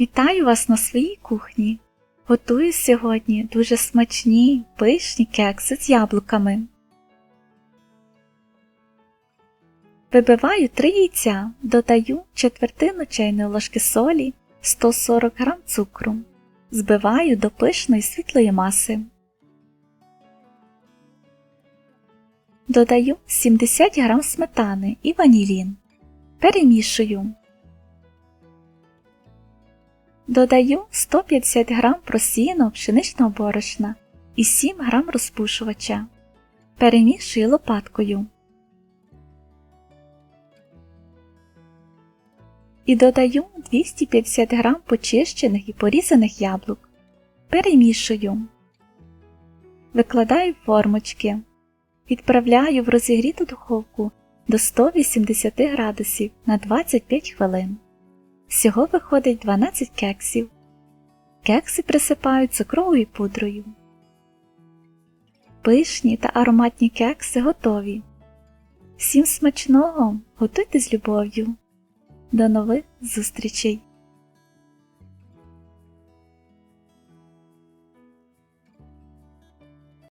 Вітаю вас на своїй кухні. Готую сьогодні дуже смачні, пишні кекси з яблуками. Вибиваю 3 яйця, додаю четвертину чайної ложки солі, 140 г цукру. Збиваю до пишної світлої маси. Додаю 70 г сметани і ванілін. Перемішую. Додаю 150 г просіяного пшеничного борошна і 7 г розпушувача. Перемішую лопаткою. І додаю 250 г почищених і порізаних яблук. Перемішую. Викладаю в формочки. Відправляю в розігріту духовку до 180 градусів на 25 хвилин. Всього виходить 12 кексів. Кекси присипають цукровою пудрою. Пишні та ароматні кекси готові. Всім смачного! Готуйте з любов'ю! До нових зустрічей!